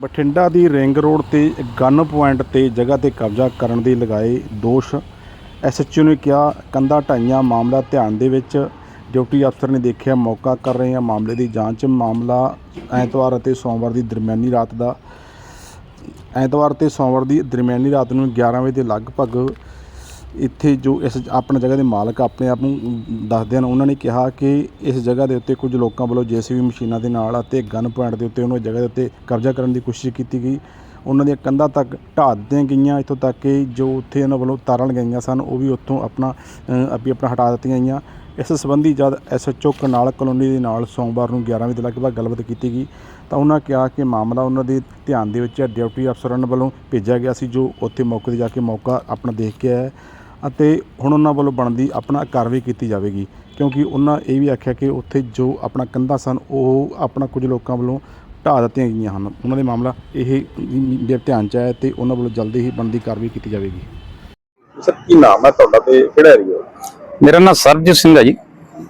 ਬਠਿੰਡਾ ਦੀ ring road ਤੇ gun point ਤੇ ਜਗ੍ਹਾ ਤੇ ਕਬਜ਼ਾ ਕਰਨ ਦੇ ਲਗਾਏ ਦੋਸ਼। ਐਸਐਚਓ ਨੇ ਕਿਹਾ, ਕੰਧਾਂ ਢਾਈਆਂ ਮਾਮਲਾ ਧਿਆਨ ਦੇ ਵਿੱਚ। ਡਿਊਟੀ ਅਫਸਰ ਨੇ ਦੇਖਿਆ, ਮੌਕਾ ਕਰ ਰਹੇ ਹਾਂ ਮਾਮਲੇ ਦੀ ਜਾਂਚ। ਮਾਮਲਾ ਐਤਵਾਰ ਅਤੇ ਸੋਮਵਾਰ ਦੀ ਦਰਮਿਆਨੀ ਰਾਤ ਦਾ ਐਤਵਾਰ ਤੇ ਸੋਮਵਾਰ ਦੀ ਦਰਮਿਆਨੀ ਰਾਤ ਨੂੰ 11 ਵਜੇ ਦੇ ਲਗਭਗ ਇੱਥੇ ਜੋ ਇਸ ਆਪਣਾ ਜਗ੍ਹਾ ਦੇ ਮਾਲਕ ਆਪਣੇ ਆਪ ਨੂੰ ਦੱਸਦੇ ਹਨ ਉਹਨਾਂ ਨੇ ਕਿਹਾ ਕਿ ਇਸ ਜਗ੍ਹਾ ਦੇ ਉੱਤੇ ਕੁਝ ਲੋਕਾਂ ਵੱਲੋਂ ਜੀਸੀਬੀ ਮਸ਼ੀਨਾਂ ਦੇ ਨਾਲ ਅਤੇ ਗਨ ਪੁਆਇੰਟ ਦੇ ਉੱਤੇ ਉਹਨਾਂ ਜਗ੍ਹਾ ਦੇ ਉੱਤੇ ਕਬਜ਼ਾ ਕਰਨ ਦੀ ਕੋਸ਼ਿਸ਼ ਕੀਤੀ ਗਈ। ਉਹਨਾਂ ਦੀਆਂ ਕੰਧਾਂ ਤੱਕ ਢਾਹ ਦਿੱਤੀਆਂ ਗਈਆਂ। ਇੱਥੋਂ ਤੱਕ ਕਿ ਜੋ ਉੱਥੇ ਉਹਨਾਂ ਵੱਲੋਂ ਤਾਰਾਂ ਲਗਾਈਆਂ ਸਨ ਉਹ ਵੀ ਉੱਥੋਂ ਆਪਣਾ ਅ, ਆਪੀ ਆਪਣਾ ਹਟਾ ਦਿੱਤੀਆਂ ਗਈਆਂ। ਇਸ ਸੰਬੰਧੀ ਜਦ ਐਸਐਚਓ ਕਨਾਲ ਕਲੋਨੀ ਦੇ ਨਾਲ ਸੋਮਵਾਰ ਨੂੰ 11 ਵਜੇ ਦੇ ਲਗਭਗ ਗੱਲਬਾਤ ਕੀਤੀ ਗਈ, ਤਾਂ ਉਹਨਾਂ ਕਿਹਾ ਕਿ ਮਾਮਲਾ ਉਹਨਾਂ ਦੇ ਧਿਆਨ ਦੇ ਵਿੱਚ ਹੈ, ਡਿਊਟੀ ਅਫਸਰਾਂ ਵੱਲੋਂ ਭੇਜਿਆ ਗਿਆ ਸੀ, ਜੋ ਉੱਥੇ ਮੌਕੇ ਤੇ ਜਾ ਕੇ ਮੌਕਾ ਆਪਣਾ ਦੇਖ ਕੇ ਆਇਆ ਅਤੇ ਹੁਣ ਉਹਨਾਂ ਵੱਲੋਂ ਬਣਦੀ ਆਪਣਾ ਕਾਰਵਾਈ ਕੀਤੀ ਜਾਵੇਗੀ, ਕਿਉਂਕਿ ਉਹਨਾਂ ਇਹ ਵੀ ਆਖਿਆ ਕਿ ਉੱਥੇ ਜੋ ਆਪਣਾ ਕੰਧਾਂ ਸਨ, ਉਹ ਆਪਣਾ ਕੁਝ ਲੋਕਾਂ ਵੱਲੋਂ ਢਾਹ ਦਿੱਤੀਆਂ ਗਈਆਂ ਹਨ। ਉਹਨਾਂ ਦੇ ਮਾਮਲਾ ਇਹ ਧਿਆਨ ਚ ਆਇਆ ਤੇ ਉਹਨਾਂ ਵੱਲੋਂ ਜਲਦੀ ਹੀ ਬਣਦੀ ਕਾਰਵਾਈ ਕੀਤੀ ਜਾਵੇਗੀ। ਸਰ, ਕੀ ਨਾਮ ਹੈ ਤੁਹਾਡਾ ਤੇ ਕਿਹੜਾ ਏਰੀਆ ਮੇਰਾ ਨਾਮ ਸਰਬਜੀਤ ਸਿੰਘ ਹੈ ਜੀ।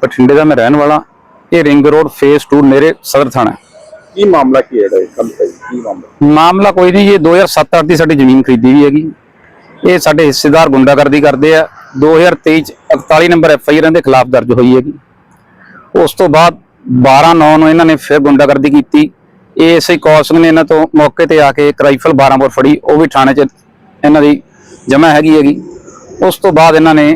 ਬਠਿੰਡੇ ਦਾ ਮੈਂ ਰਹਿਣ ਵਾਲਾ। ਇਹ ਰਿੰਗ ਰੋਡ ਫੇਸ 2 ਨੇੜੇ ਸਦਰ ਥਾਣਾ। ਕੀ ਮਾਮਲਾ ਕੀ ਹੈ ਹੈ ਕੀ ਮਾਮਲਾ? ਮਾਮਲਾ ਕੋਈ ਨਹੀਂ ਇਹ 2007-8 ਦੀ ਸਾਡੀ ਜ਼ਮੀਨ ਖਰੀਦੀ ਵੀ ਹੈਗੀ। ਇਹ ਸਾਡੇ ਹਿੱਸੇਦਾਰ ਗੁੰਡਾਗਰਦੀ ਕਰਦੇ ਆ। 2023 ਚ 41 ਨੰਬਰ ਐਫ ਆਈ ਆਰ ਦੇ ਖਿਲਾਫ ਦਰਜ ਹੋਈ ਹੈਗੀ। ਉਸ ਤੋਂ ਬਾਅਦ 12/9 ਨੂੰ ਇਹਨਾਂ ਨੇ ਫਿਰ ਗੁੰਡਾਗਰਦੀ ਕੀਤੀ। ਇਹ ਐਸਆਈ ਕੌਰ ਸਿੰਘ ਨੇ ਇਹਨਾਂ ਤੋਂ ਮੌਕੇ ਤੇ ਆ ਕੇ ਇੱਕ ਰਾਈਫਲ 12 ਬੋਰ ਫੜੀ। ਉਹ ਵੀ ਥਾਣੇ 'ਚ ਇਹਨਾਂ ਦੀ ਜਮ੍ਹਾਂ ਹੈਗੀ ਹੈਗੀ। ਉਸ ਤੋਂ ਬਾਅਦ ਇਹਨਾਂ ਨੇ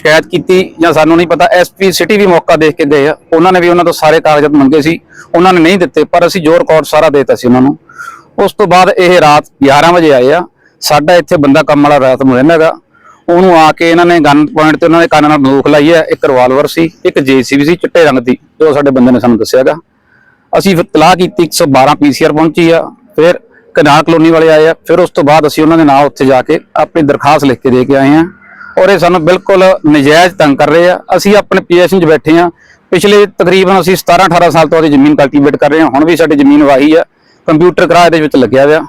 ਸ਼ਿਕਾਇਤ ਕੀਤੀ ਜਾਂ ਸਾਨੂੰ ਨਹੀਂ ਪਤਾ, ਐਸਪੀ ਸਿਟੀ ਵੀ ਮੌਕਾ ਦੇਖ ਕੇ ਗਏ ਆ। ਉਹਨਾਂ ਨੇ ਵੀ ਉਹਨਾਂ ਤੋਂ ਸਾਰੇ ਕਾਗਜ਼ਾਤ ਮੰਗੇ ਸੀ, ਉਹਨਾਂ ਨੇ ਨਹੀਂ ਦਿੱਤੇ, ਪਰ ਅਸੀਂ ਜ਼ੋਰ ਰਿਕਾਰਡ ਸਾਰਾ ਦੇਤਾ ਸੀ ਉਹਨਾਂ ਨੂੰ। ਉਸ ਤੋਂ ਬਾਅਦ ਇਹ ਰਾਤ 11 ਵਜੇ ਆਏ ਆ। ਸਾਡਾ ਇੱਥੇ ਬੰਦਾ ਕੰਮ ਵਾਲਾ ਰਾਤ ਨੂੰ ਰਹਿੰਦਾ ਹੈਗਾ। ਉਹਨੂੰ ਆ ਕੇ ਇਹਨਾਂ ਨੇ ਗਨ ਪੁਆਇੰਟ ਤੇ ਉਹਨਾਂ ਦੇ ਕੰਨ ਨਾਲ ਬੰਦੂਕ ਲਾਈ ਹੈ ਇੱਕ ਰਿਵਾਲਵਰ ਸੀ, ਇੱਕ ਜੇਸੀਬੀ ਸੀ, ਚਿੱਟੇ ਰੰਗ ਦੀ, ਜੋ ਸਾਡੇ ਬੰਦੇ ਨੇ ਸਾਨੂੰ ਦੱਸਿਆਗਾ ਅਸੀਂ ਫਿਰ ਤਲਾਹ ਕੀਤੀ 112 ਪੀਸੀਆਰ ਪਹੁੰਚੀ ਆ। ਫਿਰ ਕਨਾਲ ਕਲੋਨੀ ਵਾਲੇ ਆਏ ਆ। ਫਿਰ ਉਸ ਤੋਂ ਬਾਅਦ ਅਸੀਂ ਉਹਨਾਂ ਦੇ ਨਾਲ ਉੱਥੇ ਜਾ ਕੇ ਆਪਣੀ ਦਰਖਾਸਤ ਲਿਖ ਕੇ ਦੇ ਕੇ ਆਏ ਆ। ਔਰ ਇਹ ਸਾਨੂੰ ਬਿਲਕੁਲ ਨਜਾਇਜ਼ ਤੰਗ ਕਰ ਰਹੇ ਆ। ਅਸੀਂ ਆਪਣੇ ਪੋਜੀਸ਼ਨ 'ਚ ਬੈਠੇ ਆ ਪਿਛਲੇ ਤਕਰੀਬਨ ਅਸੀਂ 17 18 ਸਾਲ ਤੋਂ ਉਹਦੀ ਜ਼ਮੀਨ ਕਲਟੀਵੇਟ ਕਰ ਰਹੇ ਹਾਂ। ਹੁਣ ਵੀ ਸਾਡੀ ਜ਼ਮੀਨ ਵਾਹੀ ਆ। ਕੰਪਿਊਟਰ ਕਿਰਾਏ ਦੇ ਵਿੱਚ ਲੱਗਿਆ ਹੋਇਆ।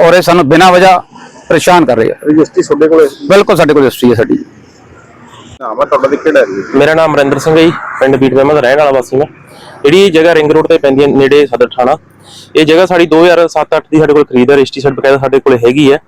ਔਰ ਇਹ ਸਾਨੂੰ ਬਿਨਾਂ ਵਜ੍ਹਾ ਪਰੇਸ਼ਾਨ ਕਰ ਰਹੇ ਆ। ਰਜਿਸਟਰੀ ਤੁਹਾਡੇ ਕੋਲ? ਬਿਲਕੁਲ ਸਾਡੇ ਕੋਲ ਹਿਸਟਰੀ ਹੈ ਸਾਡੀ। ਨਾਮ ਹੈ ਤੁਹਾਡਾ ਕਿਹੜਾ ਏਰੀਆ ਮੇਰਾ ਨਾਮ ਅਮਰਿੰਦਰ ਸਿੰਘ ਹੈ ਜੀ। ਪਿੰਡ ਬੀਟਵੇਮਾ ਦਾ ਰਹਿਣ ਵਾਲਾ ਵਾਸੀ ਮੈਂ ਜਿਹੜੀ ਜਗ੍ਹਾ ਰਿੰਗ ਰੋਡ ਤੇ ਪੈਂਦੀ ਹੈ ਨੇੜੇ ਸਦਰ ਥਾਣਾ ਇਹ ਜਗ੍ਹਾ ਸਾਡੀ 2007-8 ਦੀ ਸਾਡੇ ਕੋਲ ਖਰੀਦ ਹੈ। ਰਜਿਸਟਰੀ ਸਰਟ ਬਕਾਇਦਾ ਸਾਡੇ ਕੋਲ ਹੈਗੀ ਹੈ।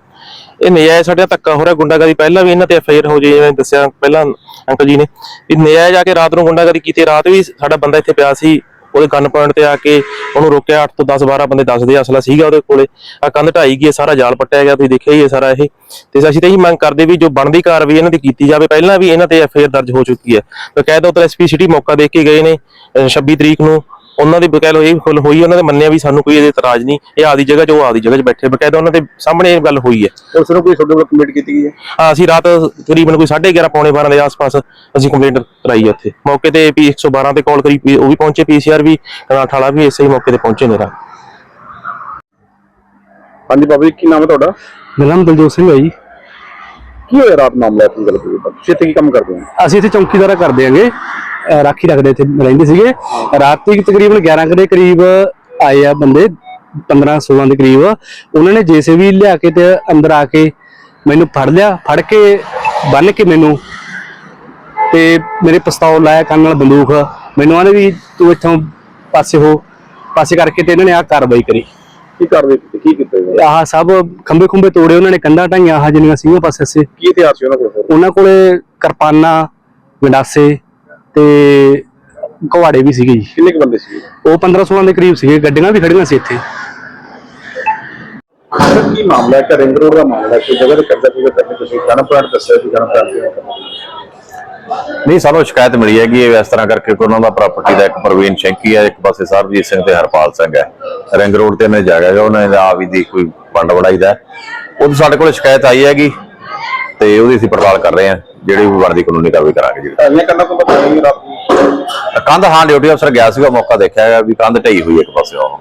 ਇਹ ਨਜਾਇਜ਼ ਸਾਡੇ ਧੱਕਾ ਹੋ ਰਿਹਾ, ਗੁੰਡਾਗਰਦੀ ਪਹਿਲਾਂ ਵੀ ਇਹਨਾਂ ਤੇ ਐਫ ਆਈ ਆਰ ਹੋ ਜਾਈ ਜਿਵੇਂ ਦੱਸਿਆ ਪਹਿਲਾਂ ਅੰਕਲ ਜੀ ਨੇ, ਵੀ ਨਜਾਇਜ਼ ਆ ਕੇ ਰਾਤ ਨੂੰ ਗੁੰਡਾਗਰਦੀ ਕੀਤੀ, ਰਾਤ ਵੀ ਸਾਡਾ ਬੰਦਾ ਇੱਥੇ ਪਿਆ ਸੀ, ਉਹਦੇ ਗਨ ਪੁਆਇੰਟ ਤੇ ਆ ਕੇ ਉਹਨੂੰ ਰੋਕਿਆ 8 ਤੋਂ 10 12 ਬੰਦੇ ਦੱਸਦੇ ਅਸਲਾ ਸੀਗਾ ਉਹਦੇ ਕੋਲੇ ਆ ਕੰਧ ਢਾਈ ਗਈ ਸਾਰਾ ਜਾਲ ਪੱਟਿਆ ਗਿਆ, ਤੁਸੀਂ ਦੇਖਿਆ ਹੀ ਹੈ ਸਾਰਾ ਇਹ। ਤੇ ਅਸੀਂ ਤਾਂ ਇਹੀ ਮੰਗ ਕਰਦੇ ਵੀ ਜੋ ਬਣਦੀ ਕਾਰਵਾਈ ਇਹਨਾਂ ਦੀ ਕੀਤੀ ਜਾਵੇ, ਪਹਿਲਾਂ ਵੀ ਇਹਨਾਂ ਤੇ ਐਫ ਆਈ ਆਰ ਦਰਜ ਹੋ ਚੁੱਕੀ ਹੈ। ਬਕਾਇਦਾ ਉਤਰ ਐਸਪੀ ਸਿਟੀ ਮੌਕਾ ਦੇਖ ਕੇ ਗਏ ਨੇ, ਅਹ 26 ਤਰੀਕ ਨੂੰ ਉਹਨਾਂ ਦੀ ਬਕਾਇਦਾ ਇਹ ਫੁੱਲ ਹੋਈ ਉਹਨਾਂ ਨੇ ਮੰਨਿਆ ਵੀ ਸਾਨੂੰ ਕੋਈ ਇਹਦੇ ਇਤਰਾਜ਼ ਨਹੀਂ। ਇਹ ਆਦੀ ਜਗ੍ਹਾ 'ਚ ਉਹ ਆਦੀ ਜਗ੍ਹਾ 'ਚ ਬੈਠੇ ਬਕਾਇਦਾ ਉਹਨਾਂ ਦੇ ਸਾਹਮਣੇ ਇਹ ਗੱਲ ਹੋਈ ਹੈ। ਪੁਲਿਸ ਨੂੰ ਕੋਈ ਤੁਹਾਡੇ ਕੋਲ ਕਮਿਟ ਕੀਤੀ ਗਈ ਹੈ? ਹਾਂ, ਅਸੀਂ ਰਾਤ ਤਕਰੀਬਨ ਕੋਈ 11:30 ਪੌਣੇ 12 ਦੇ ਆਸ-ਪਾਸ ਅਸੀਂ ਕੰਪਲੇਂਟ ਕਰਾਈ ਹੈ ਉੱਥੇ। ਮੌਕੇ ਤੇ ਪੀ 112 ਤੇ ਕਾਲ ਕਰੀ ਪੀ- ਉਹ ਵੀ ਪਹੁੰਚੇ ਪੀਸੀਆਰ ਵੀ ਠਾਲਾ ਵੀ ਇਸੇ ਹੀ ਮੌਕੇ ਤੇ ਪਹੁੰਚੇ ਨੇ ਰਾਤ। ਹਾਂਜੀ ਬਾਬਾ ਜੀ ਕੀ ਨਾਮ ਹੈ ਤੁਹਾਡਾ? ਮੇਰਾ ਨਾਮ ਦਲਜੋਤ ਸਿੰਘ ਹੈ ਜੀ। ਕੀ ਹੋਇਆ ਰਾਤ ਮਾਮਲਾ ਕੀ ਗੱਲ ਹੋਈ? ਹੈ? ਤੁਸੀਂ ਇੱਥੇ ਕੀ ਕੰਮ ਕਰਦੇ ਹੋ? ਅਸੀਂ ਇੱਥੇ ਚੌਂਕੀਦਾਰਾ ਕਰਦੇ ਆਂਗੇ ਰਾਖੀ ਰੱਖਦੇ ਇੱਥੇ ਰਹਿੰਦੇ ਸੀਗੇ। ਰਾਤ ਤੱਕ ਤਕਰੀਬਨ 11 ਕੁ ਦੇ ਕਰੀਬ ਆਏ ਆ ਬੰਦੇ 15 16 ਦੇ ਕਰੀਬ। ਉਹਨਾਂ ਨੇ ਜੇਸੀਬੀ ਲਿਆ ਕੇ ਤੇ ਅੰਦਰ ਆ ਕੇ ਮੈਨੂੰ ਫੜ ਲਿਆ ਫੜ ਕੇ ਬੰਨ ਕੇ ਮੈਨੂੰ ਤੇ ਮੇਰੇ ਪਿਸਤੌਲ ਲਾਇਆ ਕੰਨ ਨਾਲ ਬੰਦੂਕ। ਮੈਨੂੰ ਆਨੇ ਵੀ ਤੂੰ ਇੱਥੋਂ ਪਾਸੇ ਹੋ ਪਾਸੇ ਕਰਕੇ ਤੇ ਇਹਨਾਂ ਨੇ ਆ ਕਾਰਵਾਈ ਕਰੀ। ਕੀ ਕਾਰਵਾਈ ਕੀਤੀ? ਕੀ ਕੀਤਾ? ਆਹ ਸਭ ਖੰਬੇ ਖੁੰਬੇ ਤੋੜੇ ਉਹਨਾਂ ਨੇ ਕੰਧਾਂ ਢਾਈਆਂ ਆਹ ਜਿਹੜੀਆਂ ਸੀਗੀਆਂ ਪਾਸੇ ਸੇ ਕੀ ਇਤਿਹਾਸ ਸੀ ਉਹਨਾਂ ਕੋਲ? ਉਹਨਾਂ ਕੋਲੇ ਕਿਰਪਾਨਾਂ ਗੰਡਾਸੇ ਤੇ ਕੁਹਾੜੇ ਵੀ ਸੀਗੇ ਜੀ। ਕਿੰਨੇ ਕੁ ਬੰਦੇ ਸੀ ਉਹ 15 16 ਦੇ ਕਰੀਬ ਸੀਗੇ। ਗੱਡੀਆਂ ਵੀ ਖੜੀਆਂ ਸੀ ਇੱਥੇ। ਕੀ ਮਾਮਲਾ ਹੈ? ਕਿ ਰਿੰਗ ਰੋਡ ਦਾ ਮਾਮਲਾ ਹੈ। ਕੋਈ ਜਗ੍ਹਾ ਤੇ ਕਰਕੇ ਤੁਸੀਂ ਪੁਆਇੰਟ ਦੱਸਿਆ ਸੀ ਗਨ ਪੁਆਇੰਟ ਨਹੀਂ ਸਾਨੂੰ ਸ਼ਿਕਾਇਤ ਮਿਲੀ ਹੈਗੀ ਇਹ ਇਸ ਤਰ੍ਹਾਂ ਕਰਕੇ ਕਿ ਉਹਨਾਂ ਦਾ ਪ੍ਰਾਪਰਟੀ ਦਾ ਇੱਕ ਪ੍ਰਵੀਨ ਸ਼ੈਂਕੀ ਹੈ ਇੱਕ ਪਾਸੇ ਸਰਬਜੀਤ ਸਿੰਘ ਤੇ ਹਰਪਾਲ ਸਿੰਘ ਹੈ। ਰਿੰਗ ਰੋਡ ਤੇ ਇਹਨਾਂ ਦੀ ਜਗ੍ਹਾ ਹੈ ਉਹਨਾਂ ਦਾ ਆਪ ਹੀ ਦੀ ਕੋਈ ਵੰਡ ਵੜਾਈ ਦਾ ਹੈ। ਉਹ ਸਾਡੇ ਕੋਲ ਸ਼ਿਕਾਇਤ ਆਈ ਹੈਗੀ ਤੇ ਉਹਦੀ ਅਸੀਂ ਪੜਤਾਲ ਕਰ ਰਹੇ ਹਾਂ। ਜਿਹੜੀ ਵੀ ਬਣਦੀ ਕਾਨੂੰਨੀ ਕਾਰਵਾਈ ਕਰਾਂਗੇ ਜੀ। ਇਹ ਕੰਨਾਂ ਪਤਾ ਨਹੀਂ ਰਾਤ ਕੰਧ ਹਾਂ ਡਿਊਟੀ ਅਫਸਰ ਗਿਆ ਸੀਗਾ ਮੌਕਾ ਦੇਖਿਆ ਵੀ ਕੰਧ ਢਈ ਹੋਈ ਇੱਕ ਪਾਸੇ ਉਹ